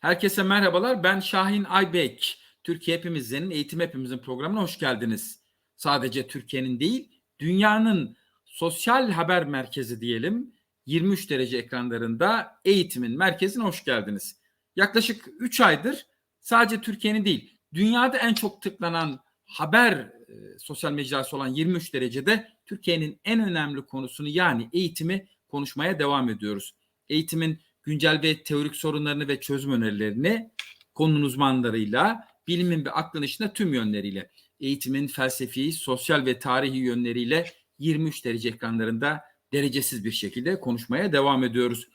Herkese merhabalar. Ben Şahin Aybek. Türkiye Hepimizin, Eğitim Hepimizin programına hoş geldiniz. Sadece Türkiye'nin değil, dünyanın sosyal haber merkezi diyelim. 23 derece ekranlarında eğitimin merkezine hoş geldiniz. Yaklaşık 3 aydır sadece Türkiye'nin değil, dünyada en çok tıklanan haber e, sosyal mecrası olan 23 derecede Türkiye'nin en önemli konusunu yani eğitimi konuşmaya devam ediyoruz. Eğitimin güncel ve teorik sorunlarını ve çözüm önerilerini konunun uzmanlarıyla, bilimin ve aklın ışığında tüm yönleriyle, eğitimin felsefi, sosyal ve tarihi yönleriyle 23 derece ekranlarında derecesiz bir şekilde konuşmaya devam ediyoruz.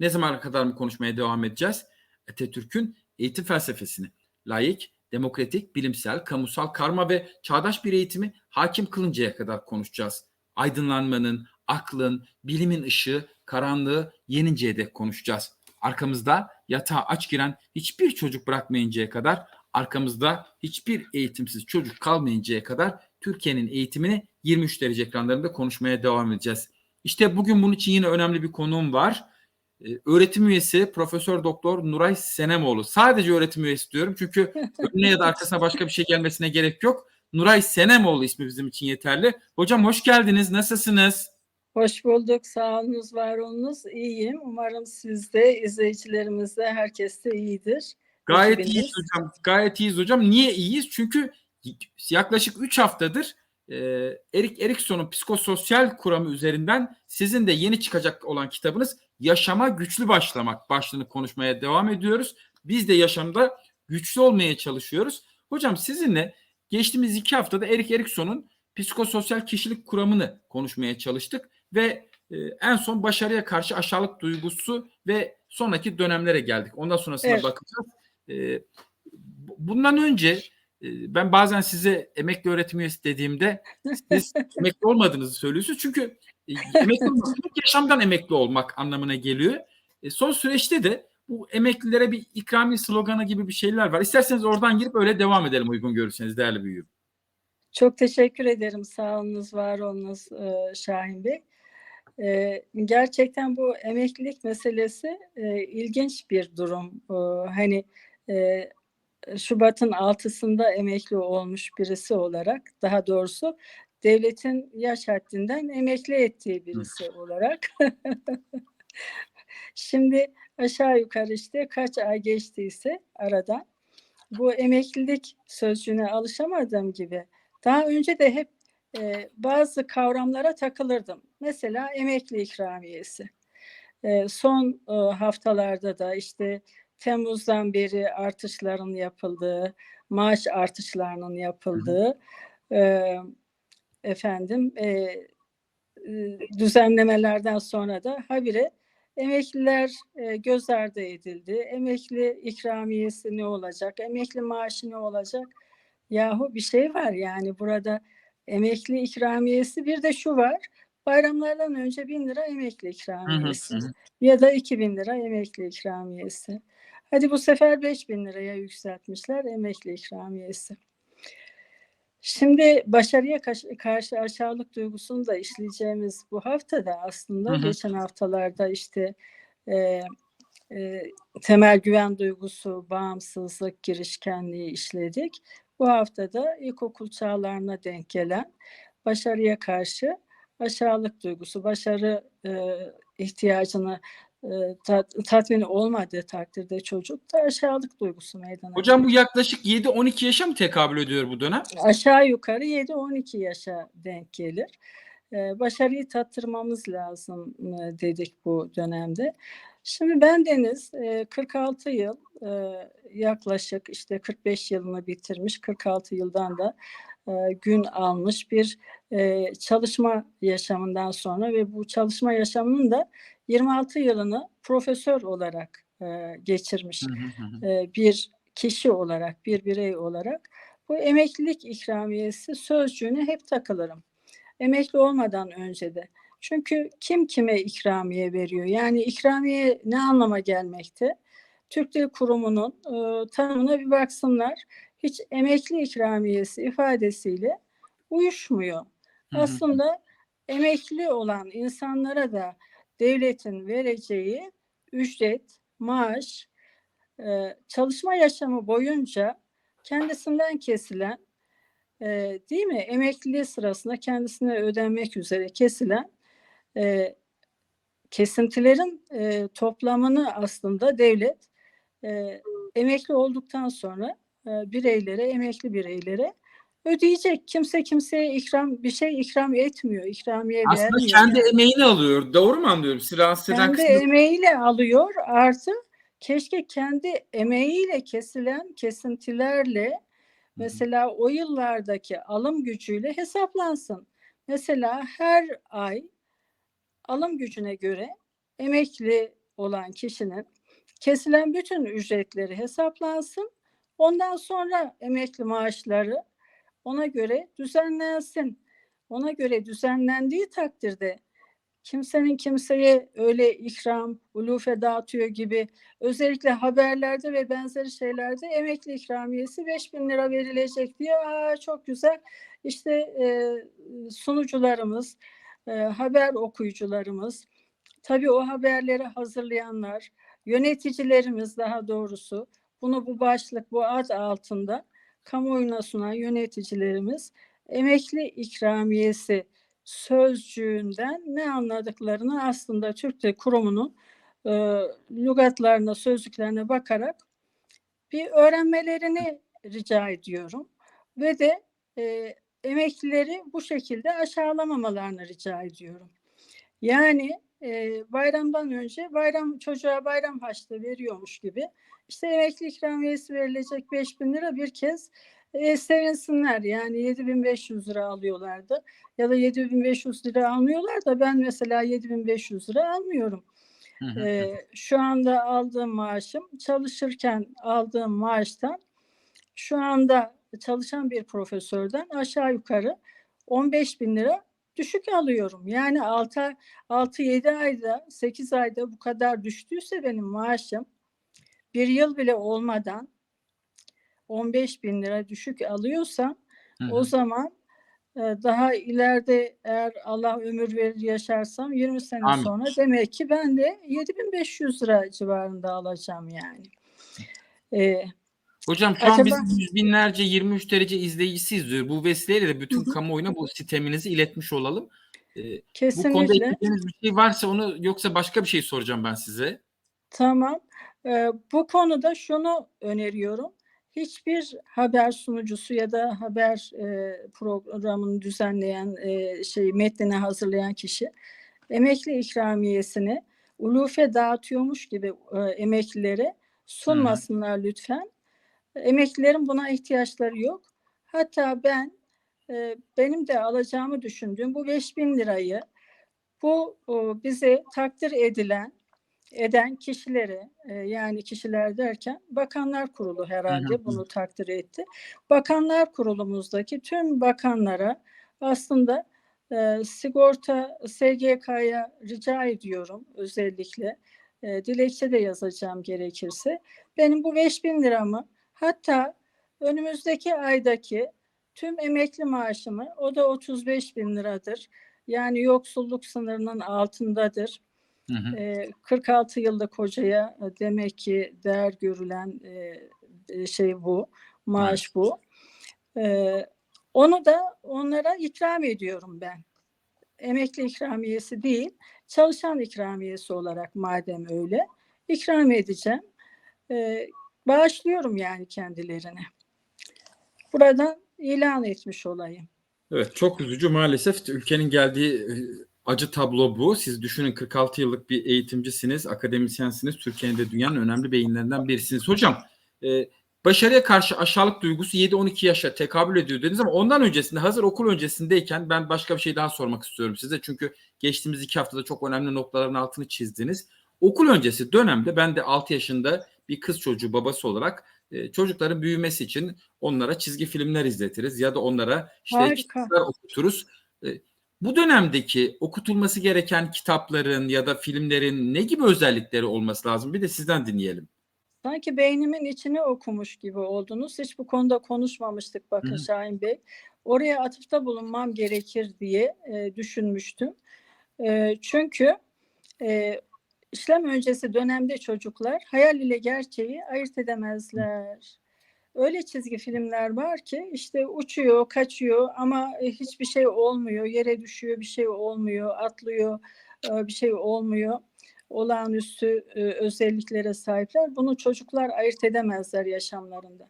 Ne zamana kadar mı konuşmaya devam edeceğiz? Atatürk'ün eğitim felsefesini, layık, demokratik, bilimsel, kamusal, karma ve çağdaş bir eğitimi hakim kılıncaya kadar konuşacağız. Aydınlanmanın, aklın, bilimin ışığı, karanlığı yeninceye dek konuşacağız. Arkamızda yatağa aç giren hiçbir çocuk bırakmayıncaya kadar, arkamızda hiçbir eğitimsiz çocuk kalmayıncaya kadar Türkiye'nin eğitimini 23 derece ekranlarında konuşmaya devam edeceğiz. İşte bugün bunun için yine önemli bir konuğum var. Ee, öğretim üyesi Profesör Doktor Nuray Senemoğlu. Sadece öğretim üyesi diyorum çünkü önüne ya da arkasına başka bir şey gelmesine gerek yok. Nuray Senemoğlu ismi bizim için yeterli. Hocam hoş geldiniz. Nasılsınız? Hoş bulduk. Sağ olunuz, var olunuz. İyiyim. Umarım siz de, izleyicilerimiz de, herkes de iyidir. Gayet Ekibiniz. iyiyiz hocam. Gayet iyiyiz hocam. Niye iyiyiz? Çünkü yaklaşık 3 haftadır e, Erik Erikson'un psikososyal kuramı üzerinden sizin de yeni çıkacak olan kitabınız Yaşama Güçlü Başlamak başlığını konuşmaya devam ediyoruz. Biz de yaşamda güçlü olmaya çalışıyoruz. Hocam sizinle geçtiğimiz iki haftada Erik Erikson'un psikososyal kişilik kuramını konuşmaya çalıştık ve e, en son başarıya karşı aşağılık duygusu ve sonraki dönemlere geldik. Ondan sonrasına Evet. bakacağız. E, bu- bundan önce e, ben bazen size emekli öğretim üyesi dediğimde siz emekli olmadığınızı söylüyorsunuz. Çünkü e, emekli olmak yaşamdan emekli olmak anlamına geliyor. E, son süreçte de bu emeklilere bir ikrami sloganı gibi bir şeyler var. İsterseniz oradan girip öyle devam edelim uygun görürseniz değerli büyüğüm. Çok teşekkür ederim. Sağ olunuz, var olunuz e, Şahin Bey. E, gerçekten bu emeklilik meselesi e, ilginç bir durum. E, hani e, Şubat'ın altısında emekli olmuş birisi olarak, daha doğrusu devletin yaş haddinden emekli ettiği birisi olarak. Şimdi aşağı yukarı işte kaç ay geçtiyse aradan bu emeklilik sözcüğüne alışamadığım gibi daha önce de hep e, bazı kavramlara takılırdım. Mesela emekli ikramiyesi. E, son e, haftalarda da işte Temmuz'dan beri artışların yapıldığı, maaş artışlarının yapıldığı e, efendim e, düzenlemelerden sonra da habire emekliler e, göz ardı edildi. Emekli ikramiyesi ne olacak? Emekli maaşı ne olacak? Yahu bir şey var yani burada emekli ikramiyesi bir de şu var. Bayramlardan önce bin lira emekli ikramiyesi hı hı. ya da 2000 lira emekli ikramiyesi. Hadi bu sefer 5000 liraya yükseltmişler emekli ikramiyesi. Şimdi başarıya karşı aşağılık duygusunu da işleyeceğimiz bu haftada aslında Hı hı. geçen haftalarda işte e, e, temel güven duygusu, bağımsızlık, girişkenliği işledik. Bu haftada ilkokul çağlarına denk gelen başarıya karşı aşağılık duygusu, başarı e, ihtiyacını e, tat- tatmin olmadığı takdirde çocuk da aşağılık duygusu meydana Hocam bu yaklaşık 7-12 yaşa mı tekabül ediyor bu dönem? aşağı yukarı 7-12 yaşa denk gelir. Başarıyı tattırmamız lazım dedik bu dönemde. Şimdi ben Deniz e, 46 yıl yaklaşık işte 45 yılını bitirmiş 46 yıldan da gün almış bir çalışma yaşamından sonra ve bu çalışma yaşamının da 26 yılını profesör olarak geçirmiş bir kişi olarak, bir birey olarak bu emeklilik ikramiyesi sözcüğüne hep takılırım. Emekli olmadan önce de. Çünkü kim kime ikramiye veriyor? Yani ikramiye ne anlama gelmekte? Türk Dil Kurumu'nun e, tanımına bir baksınlar. Hiç emekli ikramiyesi ifadesiyle uyuşmuyor. Hı hı. Aslında emekli olan insanlara da devletin vereceği ücret, maaş e, çalışma yaşamı boyunca kendisinden kesilen e, değil mi emekliliği sırasında kendisine ödenmek üzere kesilen e, kesintilerin e, toplamını aslında devlet e, emekli olduktan sonra e, bireylere, emekli bireylere ödeyecek. Kimse kimseye ikram bir şey ikram etmiyor, ikramiye Aslında vermiyor. kendi emeğini alıyor. Doğru mu anlıyorum? Sizi rahatsız eden kendi kısmı- emeğiyle alıyor artı keşke kendi emeğiyle kesilen kesintilerle mesela o yıllardaki alım gücüyle hesaplansın. Mesela her ay alım gücüne göre emekli olan kişinin kesilen bütün ücretleri hesaplansın. Ondan sonra emekli maaşları ona göre düzenlensin. Ona göre düzenlendiği takdirde kimsenin kimseye öyle ikram, ulufe dağıtıyor gibi özellikle haberlerde ve benzeri şeylerde emekli ikramiyesi 5000 lira verilecek diye Aa, çok güzel. İşte e, sunucularımız, e, haber okuyucularımız, tabii o haberleri hazırlayanlar, yöneticilerimiz daha doğrusu bunu bu başlık, bu ad altında kamuoyuna sunan yöneticilerimiz emekli ikramiyesi sözcüğünden ne anladıklarını aslında Türk Dil Kurumu'nun e, lügatlarına, sözlüklerine bakarak bir öğrenmelerini rica ediyorum. Ve de e, emeklileri bu şekilde aşağılamamalarını rica ediyorum. Yani e, bayramdan önce bayram çocuğa bayram harçlığı veriyormuş gibi işte emekli ikramiyesi verilecek 5000 lira bir kez e, sevinsinler. Yani 7500 lira alıyorlardı ya da 7500 lira almıyorlar da ben mesela 7500 lira almıyorum. Ee, şu anda aldığım maaşım çalışırken aldığım maaştan şu anda çalışan bir profesörden aşağı yukarı 15 bin lira düşük alıyorum. Yani 6 6-7 ayda 8 ayda bu kadar düştüyse benim maaşım bir yıl bile olmadan 15 bin lira düşük alıyorsam Hı hı. o zaman e, daha ileride eğer Allah ömür verir yaşarsam 20 sene Amin. sonra demek ki ben de 7500 lira civarında alacağım yani. E, Hocam şu an Acaba- bizim yüz binlerce 23 derece izleyicisi izliyor. Bu vesileyle de bütün Hı hı. kamuoyuna bu siteminizi iletmiş olalım. Ee, bu konuda kesinlikle ekleyeceğiniz bir şey varsa onu yoksa başka bir şey soracağım ben size. tamam. E, bu konuda şunu öneriyorum. Hiçbir haber sunucusu ya da haber e, programını düzenleyen e, şey metnini hazırlayan kişi emekli ikramiyesini ulufe dağıtıyormuş gibi e, emeklilere sunmasınlar lütfen. Emeklilerin buna ihtiyaçları yok. Hatta ben e, benim de alacağımı düşündüğüm bu 5000 lirayı bu o, bize takdir edilen eden kişilere e, yani kişiler derken Bakanlar Kurulu herhalde Hı hı hı. bunu takdir etti. Bakanlar Kurulumuzdaki tüm bakanlara aslında e, sigorta SGK'ya rica ediyorum özellikle. E, dilekçe de yazacağım gerekirse. Benim bu 5000 liramı hatta önümüzdeki aydaki tüm emekli maaşımı o da 35 bin liradır. Yani yoksulluk sınırının altındadır. Hı hı. E, 46 yılda kocaya e, demek ki değer görülen e, e, şey bu, maaş bu. E, onu da onlara ikram ediyorum ben. Emekli ikramiyesi değil, çalışan ikramiyesi olarak madem öyle ikram edeceğim. E, bağışlıyorum yani kendilerine. Buradan ilan etmiş olayım. Evet çok üzücü maalesef ülkenin geldiği e, acı tablo bu. Siz düşünün 46 yıllık bir eğitimcisiniz, akademisyensiniz. Türkiye'nin de dünyanın önemli beyinlerinden birisiniz. Hocam e, başarıya karşı aşağılık duygusu 7-12 yaşa tekabül ediyor dediniz ama ondan öncesinde hazır okul öncesindeyken ben başka bir şey daha sormak istiyorum size. Çünkü geçtiğimiz iki haftada çok önemli noktaların altını çizdiniz. Okul öncesi dönemde ben de 6 yaşında bir kız çocuğu babası olarak e, çocukların büyümesi için onlara çizgi filmler izletiriz ya da onlara işte kitaplar okuturuz. E, bu dönemdeki okutulması gereken kitapların ya da filmlerin ne gibi özellikleri olması lazım? Bir de sizden dinleyelim. Sanki beynimin içine okumuş gibi oldunuz. Hiç bu konuda konuşmamıştık bakın Hı. Şahin Bey. Oraya atıfta bulunmam gerekir diye e, düşünmüştüm. E, çünkü e, işlem öncesi dönemde çocuklar hayal ile gerçeği ayırt edemezler. Öyle çizgi filmler var ki işte uçuyor, kaçıyor ama e, hiçbir şey olmuyor. Yere düşüyor, bir şey olmuyor. Atlıyor, e, bir şey olmuyor. Olağanüstü e, özelliklere sahipler. Bunu çocuklar ayırt edemezler yaşamlarında.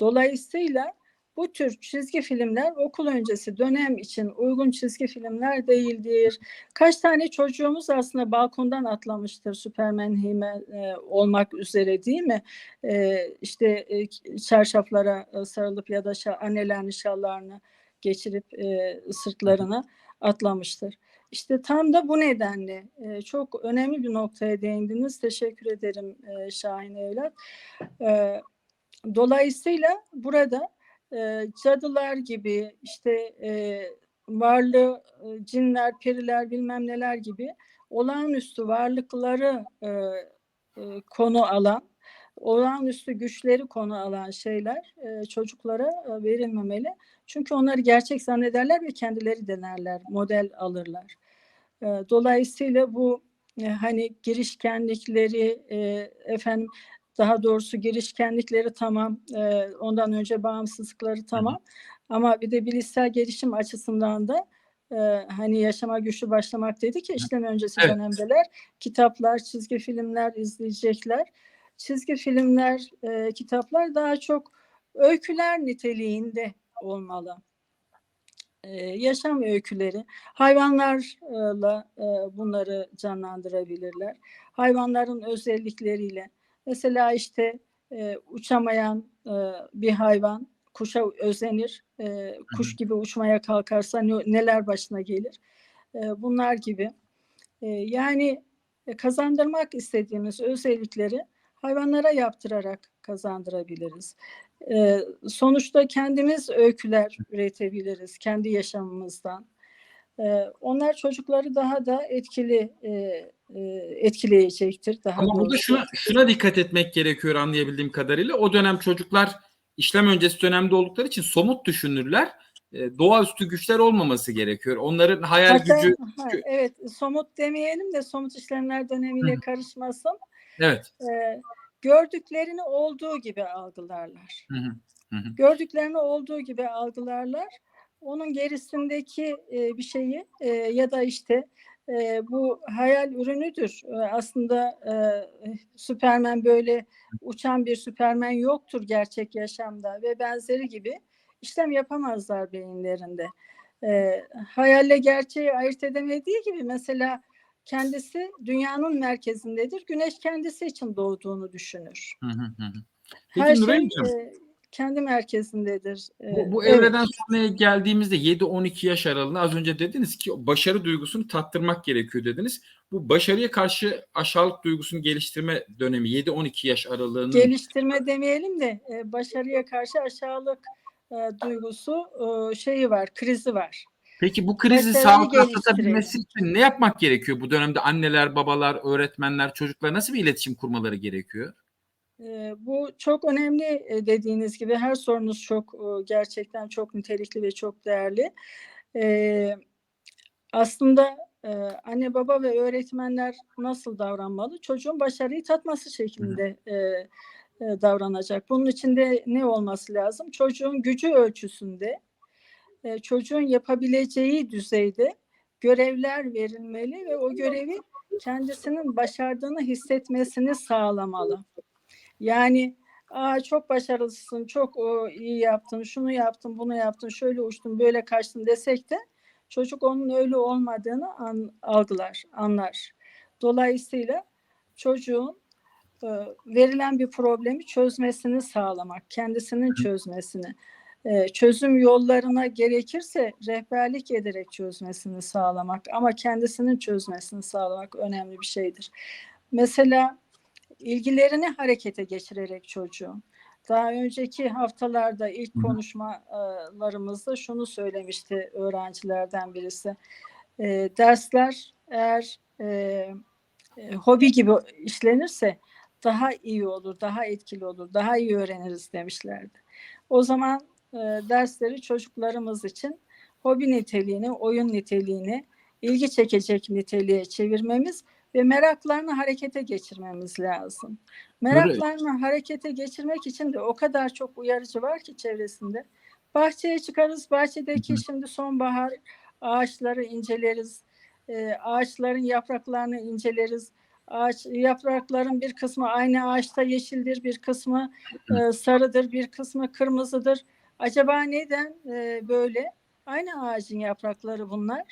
Dolayısıyla bu tür çizgi filmler okul öncesi dönem için uygun çizgi filmler değildir. Kaç tane çocuğumuz aslında balkondan atlamıştır Süpermen He-Man e, olmak üzere değil mi? E, işte e, çarşaflara e, sarılıp ya da şa- annelerini şallarını geçirip e, sırtlarına atlamıştır. İşte tam da bu nedenle e, çok önemli bir noktaya değindiniz. Teşekkür ederim e, Şahin Evlat. E, dolayısıyla burada e, cadılar gibi işte e, varlığı e, cinler, periler bilmem neler gibi olağanüstü varlıkları e, e, konu alan, olağanüstü güçleri konu alan şeyler e, çocuklara e, verilmemeli. Çünkü onları gerçek zannederler ve kendileri denerler, model alırlar. E, dolayısıyla bu hani girişkenlikleri e, efendim daha doğrusu girişkenlikleri tamam, e, ondan önce bağımsızlıkları tamam. Ama bir de bilişsel gelişim açısından da e, hani yaşama güçlü başlamak dedi ki işlem öncesi Evet. dönemdeler kitaplar, çizgi filmler izleyecekler. Çizgi filmler, e, kitaplar daha çok öyküler niteliğinde olmalı. E, yaşam öyküleri, hayvanlarla e, bunları canlandırabilirler. Hayvanların özellikleriyle. Mesela işte e, uçamayan e, bir hayvan kuşa özenir. E, kuş gibi uçmaya kalkarsa ne- neler başına gelir? E, bunlar gibi. E, yani e, kazandırmak istediğimiz özellikleri hayvanlara yaptırarak kazandırabiliriz. E, sonuçta kendimiz öyküler üretebiliriz kendi yaşamımızdan. Onlar çocukları daha da etkili etkileyecektir. Daha Ama burada şuna, şuna dikkat etmek gerekiyor anlayabildiğim kadarıyla. O dönem çocuklar işlem öncesi dönemde oldukları için somut düşünürler. Doğaüstü güçler olmaması gerekiyor. Onların hayal Hatta- gücü ha, evet somut demeyelim de somut işlemler dönemiyle Hı. karışmasın. evet. E, gördüklerini olduğu gibi algılarlar. Hı hı, hı hı. Gördüklerini olduğu gibi algılarlar. Onun gerisindeki e, bir şeyi e, ya da işte e, bu hayal ürünüdür. E, aslında e, Süpermen böyle uçan bir Süpermen yoktur gerçek yaşamda ve benzeri gibi işlem yapamazlar beyinlerinde. E, hayalle gerçeği ayırt edemediği gibi mesela kendisi dünyanın merkezindedir. Güneş kendisi için doğduğunu düşünür. Hı hı, hı hı. Her Peki şey e, kendi merkezindedir. E, bu, bu evet. evreden sonraya geldiğimizde 7-12 yaş aralığında az önce dediniz ki başarı duygusunu tattırmak gerekiyor dediniz. Bu başarıya karşı aşağılık duygusunu geliştirme dönemi 7-12 yaş aralığının geliştirme demeyelim de e, başarıya karşı aşağılık e, duygusu şeyi var, krizi var. Peki bu krizi sağlıklı atlatabilmesi için ne yapmak gerekiyor? Bu dönemde anneler, babalar, öğretmenler, çocuklar nasıl bir iletişim kurmaları gerekiyor? Bu çok önemli e, dediğiniz gibi her sorunuz çok e, gerçekten çok nitelikli ve çok değerli. Aslında e, anne baba ve öğretmenler nasıl davranmalı? Çocuğun başarıyı tatması şeklinde davranacak. Bunun için de ne olması lazım? Çocuğun gücü ölçüsünde, çocuğun yapabileceği düzeyde görevler verilmeli ve o görevi kendisinin başardığını hissetmesini sağlamalı. Yani Aa, çok başarılısın, çok o, iyi yaptın, şunu yaptın, bunu yaptın, şöyle uçtun, böyle kaçtın desek de çocuk onun öyle olmadığını an, algılar, anlar. Dolayısıyla çocuğun e, verilen bir problemi çözmesini sağlamak, kendisinin çözmesini, e, çözüm yollarına gerekirse rehberlik ederek çözmesini sağlamak ama kendisinin çözmesini sağlamak önemli bir şeydir. Mesela ilgilerini harekete geçirerek çocuğun. Daha önceki haftalarda ilk konuşmalarımızda şunu söylemişti öğrencilerden birisi. E, dersler eğer e, e, hobi gibi işlenirse daha iyi olur, daha etkili olur, daha iyi öğreniriz demişlerdi. O zaman e, dersleri çocuklarımız için hobi niteliğini, oyun niteliğini, ilgi çekecek niteliğe çevirmemiz ve meraklarını harekete geçirmemiz lazım. Meraklarını harekete geçirmek için de o kadar çok uyarıcı var ki çevresinde. Bahçeye çıkarız. Bahçedeki şimdi sonbahar ağaçları inceleriz. Ee, ağaçların yapraklarını inceleriz. Ağaç yaprakların bir kısmı aynı ağaçta yeşildir, bir kısmı e, sarıdır, bir kısmı kırmızıdır. Acaba neden e, böyle? Aynı ağacın yaprakları bunlar.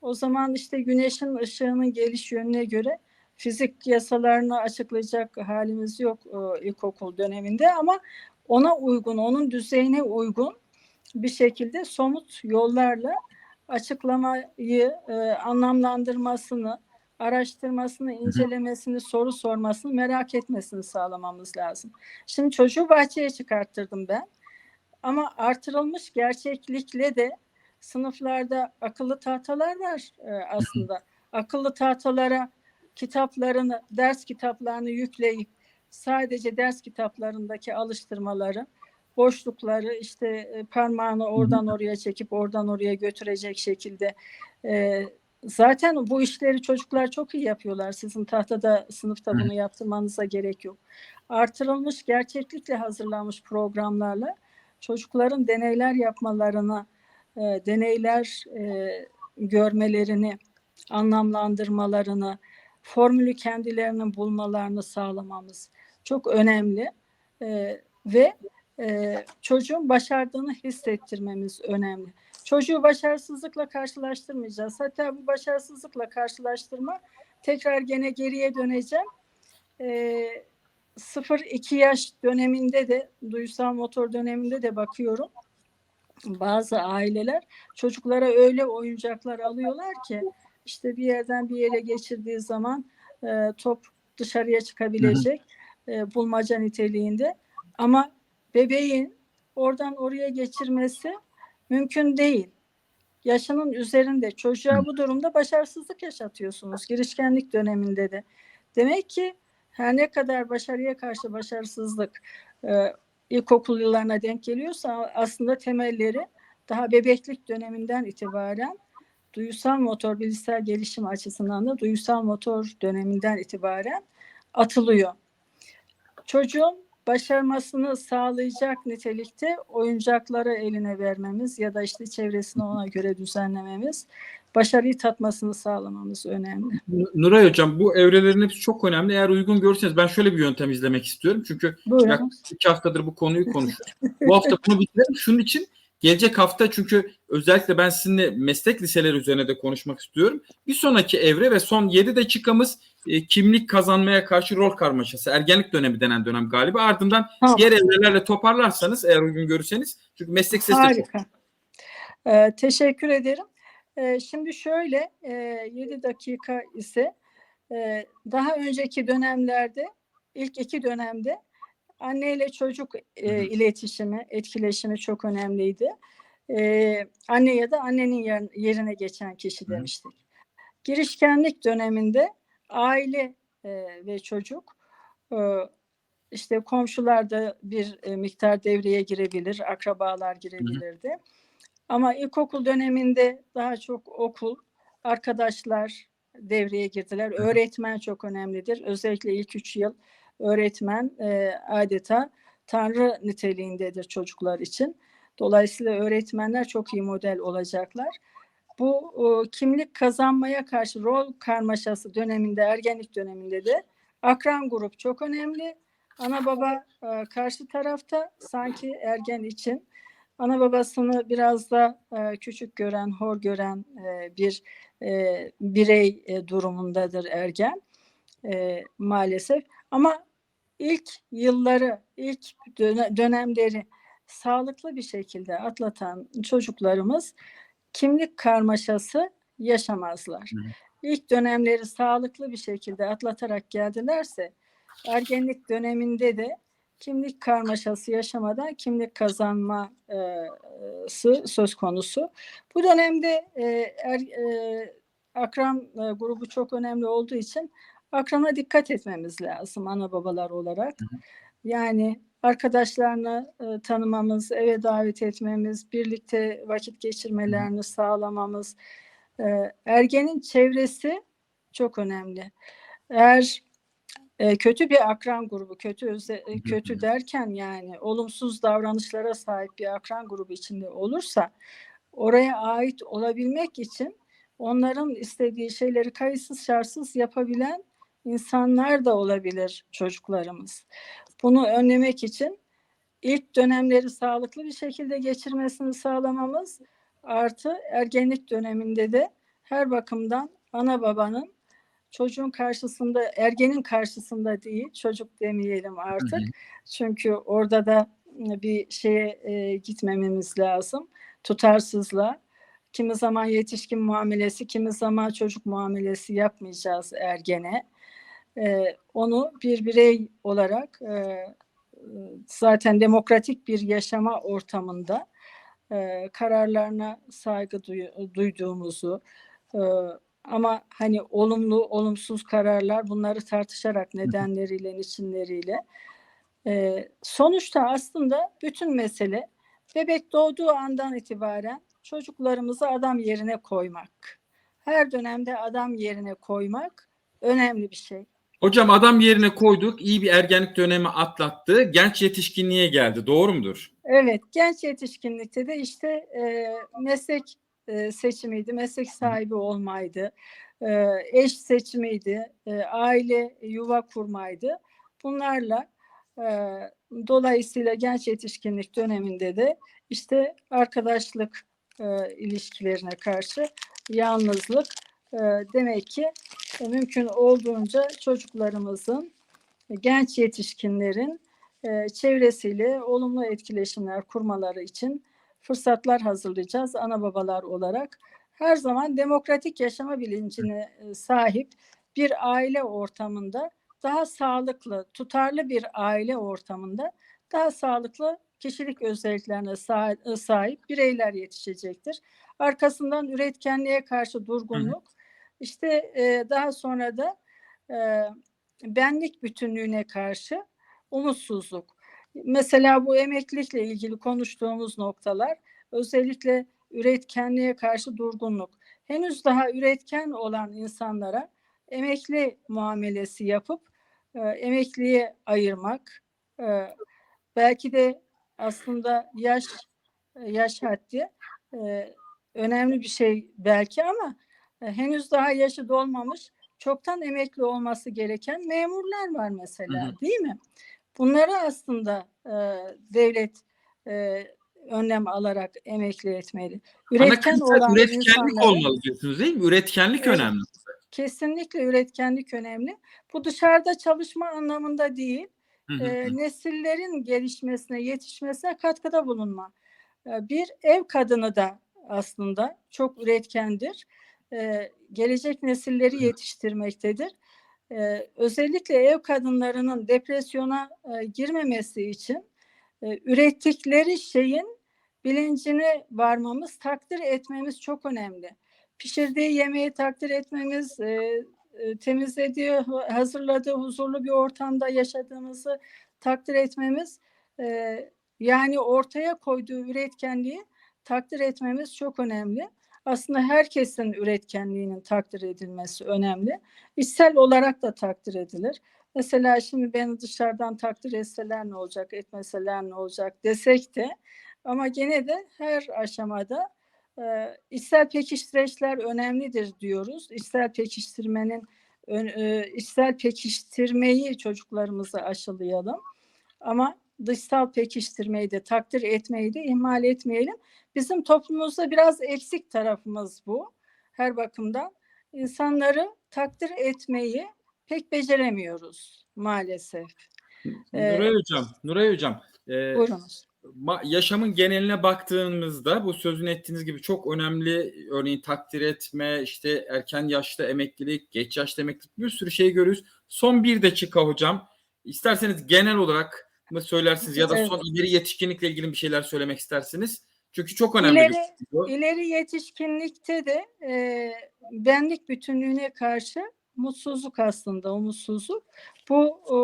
O zaman işte güneşin ışığının geliş yönüne göre fizik yasalarını açıklayacak halimiz yok e, ilkokul döneminde ama ona uygun, onun düzeyine uygun bir şekilde somut yollarla açıklamayı, e, anlamlandırmasını, araştırmasını, incelemesini, soru sormasını, merak etmesini sağlamamız lazım. Şimdi çocuğu bahçeye çıkarttırdım ben. Ama artırılmış gerçeklikle de sınıflarda akıllı tahtalar var e, aslında. Akıllı tahtalara kitaplarını, ders kitaplarını yükleyip sadece ders kitaplarındaki alıştırmaları, boşlukları işte e, parmağını oradan oraya çekip oradan oraya götürecek şekilde e, zaten bu işleri çocuklar çok iyi yapıyorlar. Sizin tahtada sınıfta bunu yaptırmanıza gerek yok. Artırılmış gerçeklikle hazırlanmış programlarla çocukların deneyler yapmalarına, e, deneyler e, görmelerini, anlamlandırmalarını, formülü kendilerinin bulmalarını sağlamamız çok önemli e, ve e, çocuğun başardığını hissettirmemiz önemli. Çocuğu başarısızlıkla karşılaştırmayacağız. Hatta bu başarısızlıkla karşılaştırma tekrar gene geriye döneceğim. E, 0-2 yaş döneminde de duysal motor döneminde de bakıyorum. Bazı aileler çocuklara öyle oyuncaklar alıyorlar ki işte bir yerden bir yere geçirdiği zaman e, top dışarıya çıkabilecek e, bulmaca niteliğinde. Ama bebeğin oradan oraya geçirmesi mümkün değil. Yaşının üzerinde çocuğa bu durumda başarısızlık yaşatıyorsunuz girişkenlik döneminde de. Demek ki her ne kadar başarıya karşı başarısızlık e, ilkokul yıllarına denk geliyorsa aslında temelleri daha bebeklik döneminden itibaren duyusal motor bilişsel gelişim açısından da duyusal motor döneminden itibaren atılıyor. Çocuğun başarmasını sağlayacak nitelikte oyuncakları eline vermemiz ya da işte çevresini ona göre düzenlememiz, başarıyı tatmasını sağlamamız önemli. Nuray Hocam bu evrelerin hepsi çok önemli. Eğer uygun görürseniz ben şöyle bir yöntem izlemek istiyorum. Çünkü Buyurun. yaklaşık iki haftadır bu konuyu konuşuyoruz. bu hafta bunu bitirelim. Şunun için gelecek hafta çünkü özellikle ben sizinle meslek liseleri üzerine de konuşmak istiyorum. Bir sonraki evre ve son 7 dakikamız e, kimlik kazanmaya karşı rol karmaşası. Ergenlik dönemi denen dönem galiba. Ardından Tamam. diğer evrelerle toparlarsanız eğer uygun görürseniz. Çünkü meslek çok Harika. Ee, teşekkür ederim. Ee, şimdi şöyle e, 7 dakika ise e, daha önceki dönemlerde ilk iki dönemde anne ile çocuk e, iletişimi, etkileşimi çok önemliydi. E, anne ya da annenin yer- yerine geçen kişi demiştik. Girişkenlik döneminde aile e, ve çocuk e, işte komşular da bir e, miktar devreye girebilir, akrabalar girebilirdi. Ama ilkokul döneminde daha çok okul, arkadaşlar devreye girdiler. Öğretmen çok önemlidir. Özellikle ilk üç yıl öğretmen e, adeta tanrı niteliğindedir çocuklar için. Dolayısıyla öğretmenler çok iyi model olacaklar. Bu o, kimlik kazanmaya karşı rol karmaşası döneminde, ergenlik döneminde de akran grup çok önemli. Ana baba e, karşı tarafta sanki ergen için ana babasını biraz da e, küçük gören, hor gören e, bir e, birey e, durumundadır ergen e, maalesef. Ama ilk yılları, ilk döne- dönemleri sağlıklı bir şekilde atlatan çocuklarımız kimlik karmaşası yaşamazlar. Hı. İlk dönemleri sağlıklı bir şekilde atlatarak geldilerse ergenlik döneminde de kimlik karmaşası yaşamadan kimlik kazanması söz konusu. Bu dönemde e, er, e, akran e, grubu çok önemli olduğu için akrana dikkat etmemiz lazım ana babalar olarak. Yani arkadaşlarını e, tanımamız, eve davet etmemiz, birlikte vakit geçirmelerini sağlamamız. E, ergenin çevresi çok önemli. Eğer e, kötü bir akran grubu, kötü öze- e, kötü derken yani olumsuz davranışlara sahip bir akran grubu içinde olursa oraya ait olabilmek için onların istediği şeyleri kayıtsız şartsız yapabilen insanlar da olabilir çocuklarımız. Bunu önlemek için ilk dönemleri sağlıklı bir şekilde geçirmesini sağlamamız artı ergenlik döneminde de her bakımdan ana babanın çocuğun karşısında ergenin karşısında değil çocuk demeyelim artık. Hı hı. Çünkü orada da bir şeye e, gitmememiz lazım. Tutarsızlığa. Kimi zaman yetişkin muamelesi, kimi zaman çocuk muamelesi yapmayacağız ergene. E, onu bir birey olarak e, zaten demokratik bir yaşama ortamında e, kararlarına saygı duy- duyduğumuzu e, ama hani olumlu olumsuz kararlar bunları tartışarak nedenleriyle niçinleriyle e, sonuçta aslında bütün mesele bebek doğduğu andan itibaren çocuklarımızı adam yerine koymak. Her dönemde adam yerine koymak önemli bir şey. Hocam adam yerine koyduk. iyi bir ergenlik dönemi atlattı. Genç yetişkinliğe geldi. Doğru mudur? Evet, genç yetişkinlikte de işte e, meslek e, seçimiydi, meslek sahibi olmaydı, e, eş seçimiydi, e, aile yuva kurmaydı. Bunlarla e, dolayısıyla genç yetişkinlik döneminde de işte arkadaşlık e, ilişkilerine karşı yalnızlık demek ki e, mümkün olduğunca çocuklarımızın, e, genç yetişkinlerin e, çevresiyle olumlu etkileşimler kurmaları için fırsatlar hazırlayacağız ana babalar olarak. Her zaman demokratik yaşama bilincine sahip bir aile ortamında daha sağlıklı, tutarlı bir aile ortamında daha sağlıklı kişilik özelliklerine sah- sahip bireyler yetişecektir. Arkasından üretkenliğe karşı durgunluk, işte e, daha sonra da e, benlik bütünlüğüne karşı umutsuzluk. Mesela bu emeklilikle ilgili konuştuğumuz noktalar özellikle üretkenliğe karşı durgunluk. Henüz daha üretken olan insanlara emekli muamelesi yapıp e, emekliye ayırmak e, belki de aslında yaş yaş haddi e, önemli bir şey belki ama henüz daha yaşı dolmamış çoktan emekli olması gereken memurlar var mesela Hı hı. değil mi? Bunları aslında e, devlet e, önlem alarak emekli etmeli. Üretken olan üretkenlik insanları olmalı diyorsunuz değil mi? Üretkenlik Evet. önemli. kesinlikle üretkenlik önemli. Bu dışarıda çalışma anlamında değil, Hı hı. e, nesillerin gelişmesine, yetişmesine katkıda bulunma. E, bir ev kadını da aslında çok üretkendir. E, gelecek nesilleri yetiştirmektedir. E, özellikle ev kadınlarının depresyona e, girmemesi için e, ürettikleri şeyin bilincine varmamız, takdir etmemiz çok önemli. Pişirdiği yemeği takdir etmemiz, e, temizlediği, hazırladığı huzurlu bir ortamda yaşadığımızı takdir etmemiz, e, yani ortaya koyduğu üretkenliği takdir etmemiz çok önemli. Aslında herkesin üretkenliğinin takdir edilmesi önemli. İçsel olarak da takdir edilir. Mesela şimdi beni dışarıdan takdir etseler ne olacak, etmeseler ne olacak desek de ama gene de her aşamada e, içsel pekiştireçler önemlidir diyoruz. İçsel pekiştirmenin e, içsel pekiştirmeyi çocuklarımıza aşılayalım. Ama dışsal pekiştirmeyi de takdir etmeyi de ihmal etmeyelim. Bizim toplumumuzda biraz eksik tarafımız bu. Her bakımdan insanları takdir etmeyi pek beceremiyoruz maalesef. Ee, Nuray Hocam, Nuray Hocam, e, Buyurunuz. yaşamın geneline baktığımızda bu sözünü ettiğiniz gibi çok önemli örneğin takdir etme, işte erken yaşta emeklilik, geç yaşta emeklilik bir sürü şey görüyoruz. Son bir dakika hocam. İsterseniz genel olarak mı söylersiniz ya da Evet. son ileri yetişkinlikle ilgili bir şeyler söylemek istersiniz? Çünkü çok önemli İleri- bir konu. İleri yetişkinlikte de e, benlik bütünlüğüne karşı mutsuzluk aslında, umutsuzluk. Bu e,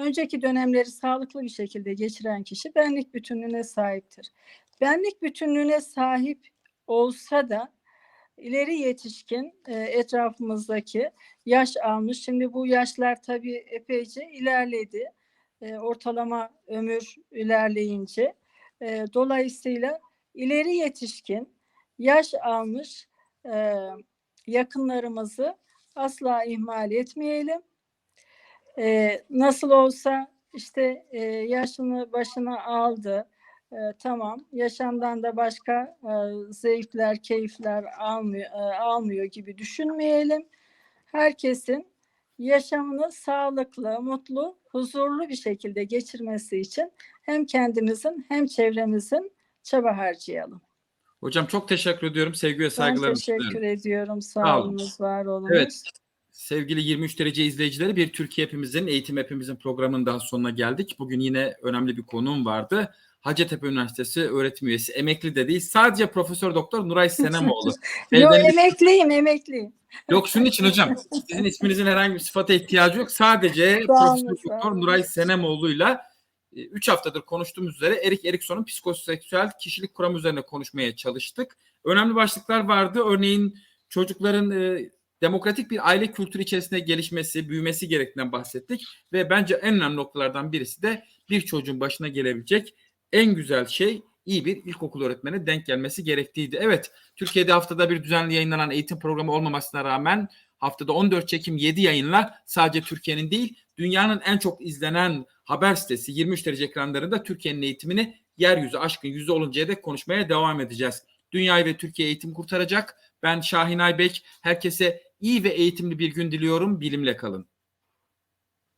önceki dönemleri sağlıklı bir şekilde geçiren kişi benlik bütünlüğüne sahiptir. Benlik bütünlüğüne sahip olsa da ileri yetişkin e, etrafımızdaki yaş almış. Şimdi bu yaşlar tabii epeyce ilerledi. E, ortalama ömür ilerleyince. E, dolayısıyla ileri yetişkin yaş almış e, yakınlarımızı asla ihmal etmeyelim. E, nasıl olsa işte e, yaşını başına aldı. E, tamam yaşamdan da başka e, zevkler, keyifler almıyor, e, almıyor gibi düşünmeyelim. Herkesin yaşamını sağlıklı, mutlu, huzurlu bir şekilde geçirmesi için hem kendimizin hem çevremizin çaba harcayalım. Hocam çok teşekkür ediyorum. Sevgi ve Ben saygılarımı teşekkür sunuyorum. ediyorum. Sağ olunuz, var olunuz. Evet. Sevgili 23 derece izleyicileri bir Türkiye hepimizin eğitim hepimizin programının daha sonuna geldik. Bugün yine önemli bir konuğum vardı. Hacettepe Üniversitesi öğretim üyesi, emekli de değil. Sadece Profesör Doktor Nuray Senemoğlu. Yok Beyden- emekliyim, emekliyim. Yok şunun için hocam. Sizin isminizin herhangi bir sıfata ihtiyacı yok. Sadece Profesör Doktor. Nuray Senemoğlu'yla 3 haftadır konuştuğumuz üzere Erik Erikson'un psikoseksüel kişilik kuramı üzerine konuşmaya çalıştık. Önemli başlıklar vardı. Örneğin çocukların e, demokratik bir aile kültürü içerisinde gelişmesi, büyümesi gerektiğinden bahsettik. Ve bence en önemli noktalardan birisi de bir çocuğun başına gelebilecek en güzel şey iyi bir ilkokul öğretmene denk gelmesi gerektiğiydi. Evet, Türkiye'de haftada bir düzenli yayınlanan eğitim programı olmamasına rağmen haftada 14 çekim 7 yayınla sadece Türkiye'nin değil dünyanın en çok izlenen haber sitesi 23 derece ekranlarında Türkiye'nin eğitimini yeryüzü aşkın yüzü oluncaya dek konuşmaya devam edeceğiz. Dünyayı ve Türkiye eğitim kurtaracak. Ben Şahin Aybek. Herkese iyi ve eğitimli bir gün diliyorum. Bilimle kalın.